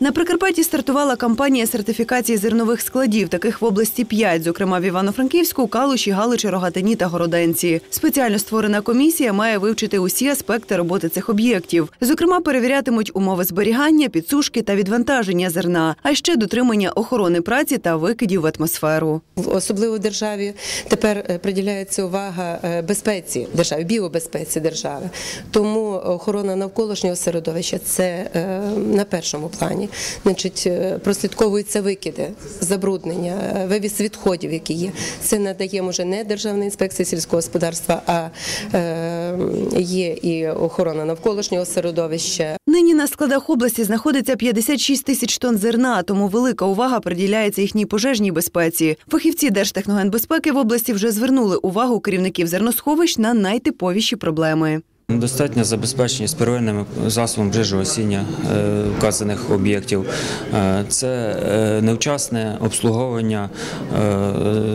На Прикарпатті стартувала кампанія сертифікації зернових складів. Таких в області п'ять, зокрема в Івано-Франківську, Калуші, Галичі, Рогатині та Городенці. Спеціально створена комісія має вивчити усі аспекти роботи цих об'єктів. Зокрема, перевірятимуть умови зберігання, підсушки та відвантаження зерна, а ще дотримання охорони праці та викидів в атмосферу. Особливо в державі тепер е, приділяється увага е, безпеці держави, біобезпеці держави. Тому охорона навколишнього середовища це е, на першому плані. Значить, е, прослідковуються викиди, забруднення, е, вивіз відходів, які є. Це надаємо вже не Державна інспекція сільського господарства, а е, є і охорона навколишнього середовища, Нині на складах області знаходиться 56 тисяч тонн зерна, тому велика увага приділяється їхній пожежній безпеці. Фахівці Держтехногенбезпеки в області вже звернули увагу керівників зерносховищ на найтиповіші проблеми. Достатньо забезпеченість первинними засобами пожежогасіння е, вказаних об'єктів. Е, Це е, невчасне обслуговування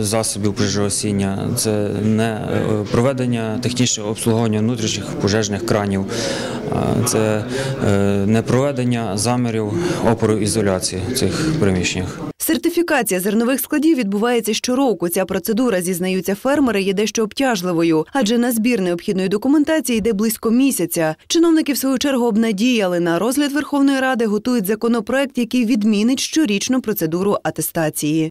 засобів пожежогасіння, це не проведення технічного обслуговування внутрішніх пожежних кранів, це не проведення замірів опору ізоляції в цих приміщеннях. Сертифікація зернових складів відбувається щороку. Ця процедура, зізнаються фермери, є дещо обтяжливою, адже на збір необхідної документації йде близько місяця. Чиновники в свою чергу обнадіяли на розгляд Верховної Ради готують законопроект, який відмінить щорічну процедуру атестації.